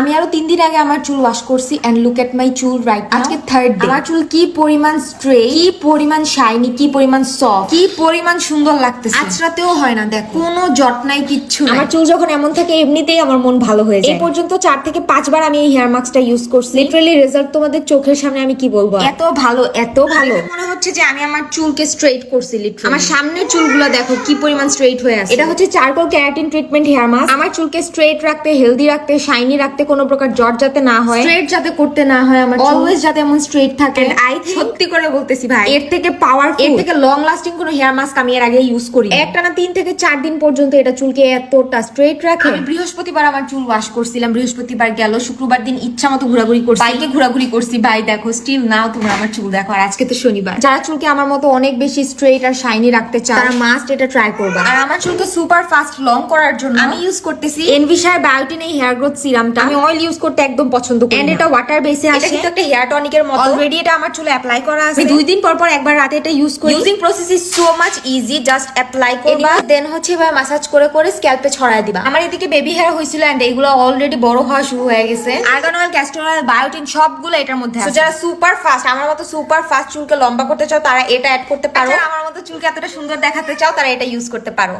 আমি আরও তিন দিন আগে আমার চুল ওয়াশ করছি এন্ড লুক এট মাই চুল রাইট আজকে থার্ড ডে আমার চুল কি পরিমাণ স্ট্রে কি পরিমাণ শাইনি কি পরিমাণ সফট কি পরিমাণ সুন্দর লাগতেছে? আজ রাতেও হয় না দেখ। কোনো জট নাই কিচ্ছু আমার চুল যখন এমন থাকে এমনিতেই আমার মন ভালো হয়ে যায়। এই পর্যন্ত চার থেকে পাঁচবার আমি এই হেয়ার মাস্কটা ইউজ করছি। লিটারালি রেজাল্ট তোমাদের চোখের সামনে আমি কি বলব এত ভালো এত ভালো। মনে হচ্ছে যে আমি আমার চুলকে স্ট্রেট করছি লিটারালি আমার সামনের চুলগুলো দেখো কি পরিমাণ স্ট্রেট হয়ে আছে। এটা হচ্ছে charcoal keratin treatment hair mask আমার চুলকে স্ট্রেট রাখতে হেলদি রাখতে শাইনি রাখতে কোনো প্রকার জট যাতে না হয়। স্ট্রেট যাতে করতে না হয় আমার অলওয়েজ যাতে এমন স্ট্রেট থাকে। Think- সত্যি করে বলতেছি ভাই এর থেকে পাওয়ারফুল এর থেকে লং লাস্টিং কোনো হেয়ার মাস্ক আমি এর আগে ইউজ করি একটা না তিন থেকে চার দিন পর্যন্ত এটা চুলকে এতটা স্ট্রেট রাখে। আমি বৃহস্পতিবার আমার চুল ওয়াশ করছিলাম বৃহস্পতিবার গেল শুক্রবার দিন ইচ্ছা মতো ঘোরাঘুরি করছি। বাইকে ঘোরাঘুরি করছি ভাই দেখো স্টিল নাও তোমরা আমার চুল দেখো আর আজকে তো শনিবার। যারা চুলকে আমার মতো অনেক বেশি স্ট্রেট আর শাইনি রাখতে চায় তারা মাস্ট এটা ট্রাই করবা। আর আমার চুলকে সুপার ফাস্ট লং করার জন্য আমি ইউজ করতেছি এনভিশার বায়োটিন এই হেয়ার গ্রোথ সিরামটা আমি অয়েল ইউজ করতে একদম পছন্দ করি এন্ড এটা ওয়াটার বেসে আসে। কিন্তু একটা হেয়ার টনিকের মতো। অলরেডি এটা আমার চুলে অ্যাপ্লাই করা আছে। দুই দিন পর পর একবার রাতে এটা ইউজ করি। Using process is so much easy just apply করবা। দেন হচ্ছে এবার মাসাজ করে করে স্ক্যাল্পে ছড়ায় দিবা। আমার এদিকে বেবি হেয়ার হয়েছিল এন্ড এগুলো অলরেডি বড় হওয়া শুরু হয়ে গেছে। Argan oil castor oil biotin সবগুলো এটার মধ্যে আছে। যারা সুপার ফাস্ট আমার মতো সুপার ফাস্ট চুলকে লম্বা করতে চাও তারা এটা অ্যাড করতে পারো। আমার মতো চুলকে এতটা সুন্দর দেখাতে চাও তারা এটা ইউজ করতে পারো।